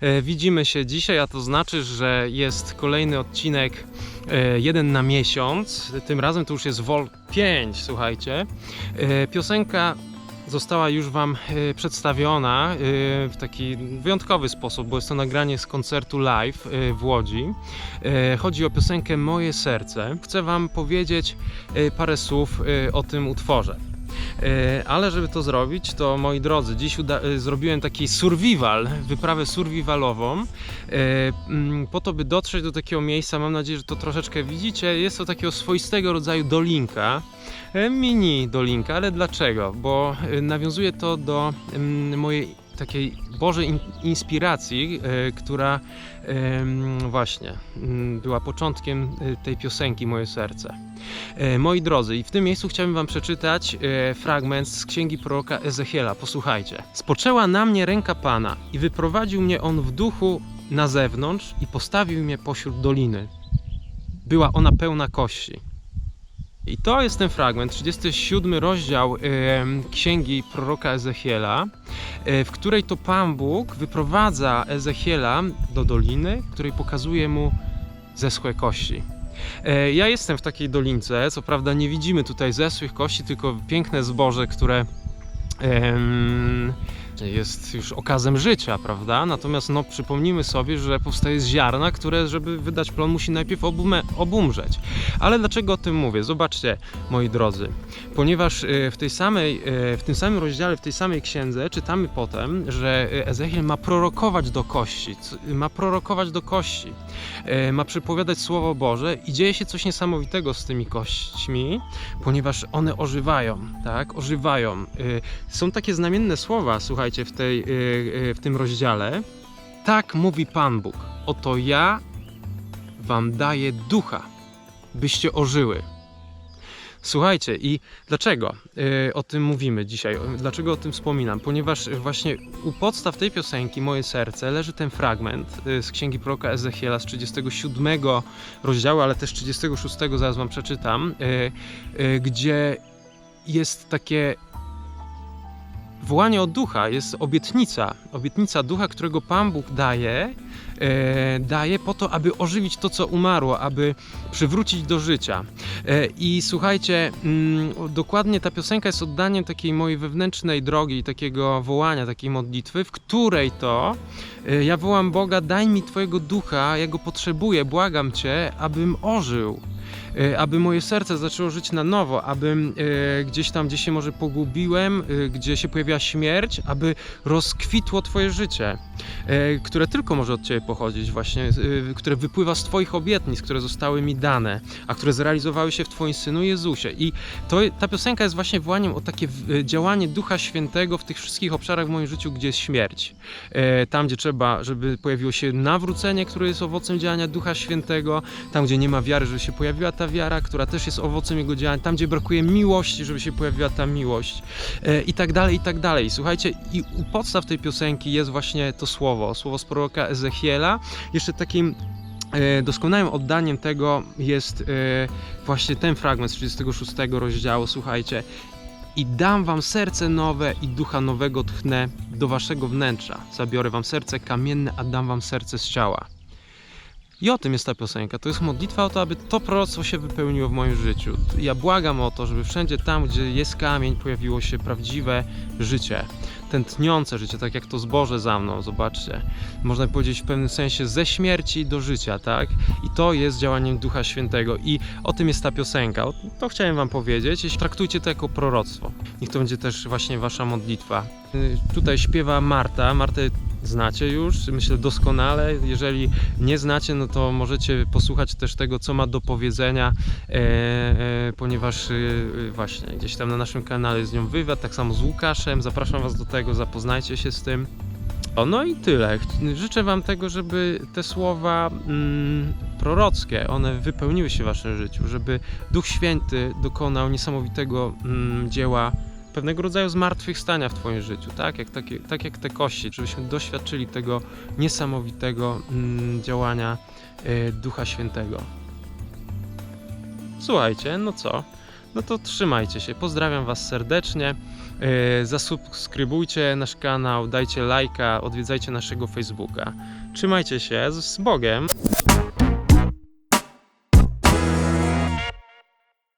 E, Widzimy się dzisiaj, a to znaczy, że jest kolejny odcinek, e, jeden na miesiąc. Tym razem to już jest Vol 5, słuchajcie. E, Piosenka została już Wam przedstawiona w taki wyjątkowy sposób, bo jest to nagranie z koncertu live w Łodzi. Chodzi o piosenkę Moje Serce. Chcę Wam powiedzieć parę słów o tym utworze. E, Ale żeby to zrobić, to moi drodzy, dziś e, zrobiłem taki survival, wyprawę survivalową, e, mm, po to, by dotrzeć do takiego miejsca. Mam nadzieję, że to troszeczkę widzicie. Jest to takiego swoistego rodzaju dolinka, mini dolinka, ale dlaczego? Bo nawiązuje to do mm, mojej takiej Bożej in- inspiracji, e, która właśnie mm, była początkiem e, tej piosenki Moje Serce. E, Moi drodzy, i w tym miejscu chciałbym Wam przeczytać fragment z księgi proroka Ezechiela. Posłuchajcie. Spoczęła na mnie ręka Pana i wyprowadził mnie on w duchu na zewnątrz i postawił mnie pośród doliny. Była ona pełna kości. I to jest ten fragment, 37 rozdział e, księgi proroka Ezechiela, w której to Pan Bóg wyprowadza Ezechiela do doliny, której pokazuje mu zeschłe kości. E, Ja jestem w takiej dolince, co prawda nie widzimy tutaj zesłych kości, tylko piękne zboże, które jest już okazem życia, prawda? Natomiast no, przypomnijmy sobie, że powstaje z ziarna, które, żeby wydać plon, musi najpierw obumrzeć. Ale dlaczego o tym mówię? Zobaczcie, moi drodzy, ponieważ e, w tej samej, e, w tym samym rozdziale, w tej samej księdze czytamy potem, że e, Ezechiel ma prorokować do kości, ma prorokować do kości, ma przypowiadać Słowo Boże i dzieje się coś niesamowitego z tymi kośćmi, ponieważ one ożywają, tak, ożywają. Są takie znamienne słowa, słuchajcie, w, tej, e, e, w tym rozdziale. Tak mówi Pan Bóg, oto ja wam daję ducha, byście ożyły. Słuchajcie, i dlaczego e, o tym mówimy dzisiaj? Dlaczego o tym wspominam? Ponieważ właśnie u podstaw tej piosenki Moje Serce leży ten fragment z księgi proroka Ezechiela z 37 rozdziału, ale też 36, zaraz wam przeczytam, gdzie jest takie wołanie o ducha, jest obietnica, obietnica ducha, którego Pan Bóg daje, e, daje po to, aby ożywić to, co umarło, aby przywrócić do życia. E, I słuchajcie, mm, dokładnie ta piosenka jest oddaniem takiej mojej wewnętrznej drogi, takiego wołania, takiej modlitwy, w której to e, ja wołam Boga, daj mi Twojego ducha, ja go potrzebuję, błagam Cię, abym ożył. E, Aby moje serce zaczęło żyć na nowo, abym e, gdzieś tam, gdzie się może pogubiłem, e, gdzie się pojawiła śmierć, aby rozkwitło Twoje życie, które tylko może od Ciebie pochodzić, właśnie, e, które wypływa z Twoich obietnic, które zostały mi dane, a które zrealizowały się w Twoim Synu Jezusie. I to, ta piosenka jest właśnie wołaniem o takie w- działanie Ducha Świętego w tych wszystkich obszarach w moim życiu, gdzie jest śmierć. E, Tam, gdzie trzeba, żeby pojawiło się nawrócenie, które jest owocem działania Ducha Świętego, tam, gdzie nie ma wiary, żeby się pojawiła ta wiara, która też jest owocem Jego działania, tam, gdzie brakuje miłości, żeby się pojawiła ta miłość e, i tak dalej, i tak dalej. Słuchajcie, i u podstaw tej piosenki jest właśnie to słowo, słowo z proroka Ezechiela. Jeszcze takim e, doskonałym oddaniem tego jest e, właśnie ten fragment z 36 rozdziału, słuchajcie. I dam wam serce nowe i ducha nowego tchnę do waszego wnętrza. Zabiorę wam serce kamienne, a dam wam serce z ciała. I o tym jest ta piosenka. To jest modlitwa o to, aby to proroctwo się wypełniło w moim życiu. Ja błagam o to, żeby wszędzie tam, gdzie jest kamień, pojawiło się prawdziwe życie. Tętniące życie, tak jak to zboże za mną, zobaczcie. Można powiedzieć w pewnym sensie ze śmierci do życia, tak? I to jest działaniem Ducha Świętego. I o tym jest ta piosenka. To chciałem wam powiedzieć. Jeśli traktujcie to jako proroctwo. Niech to będzie też właśnie wasza modlitwa. Y, Tutaj śpiewa Marta. Martę znacie już, myślę doskonale. Jeżeli nie znacie, no to możecie posłuchać też tego, co ma do powiedzenia, e, e, ponieważ e, właśnie gdzieś tam na naszym kanale z nią wywiad, tak samo z Łukaszem. Zapraszam Was do tego, zapoznajcie się z tym. O, no i tyle. Życzę Wam tego, żeby te słowa mm, prorockie, one wypełniły się w Waszym życiu, żeby Duch Święty dokonał niesamowitego mm, dzieła pewnego rodzaju zmartwychwstania w Twoim życiu, tak jak, takie, tak jak te kości, żebyśmy doświadczyli tego niesamowitego mm, działania e, Ducha Świętego. Słuchajcie, no co? No to trzymajcie się. Pozdrawiam Was serdecznie. E, Zasubskrybujcie nasz kanał, dajcie lajka, odwiedzajcie naszego Facebooka. Trzymajcie się z Bogiem.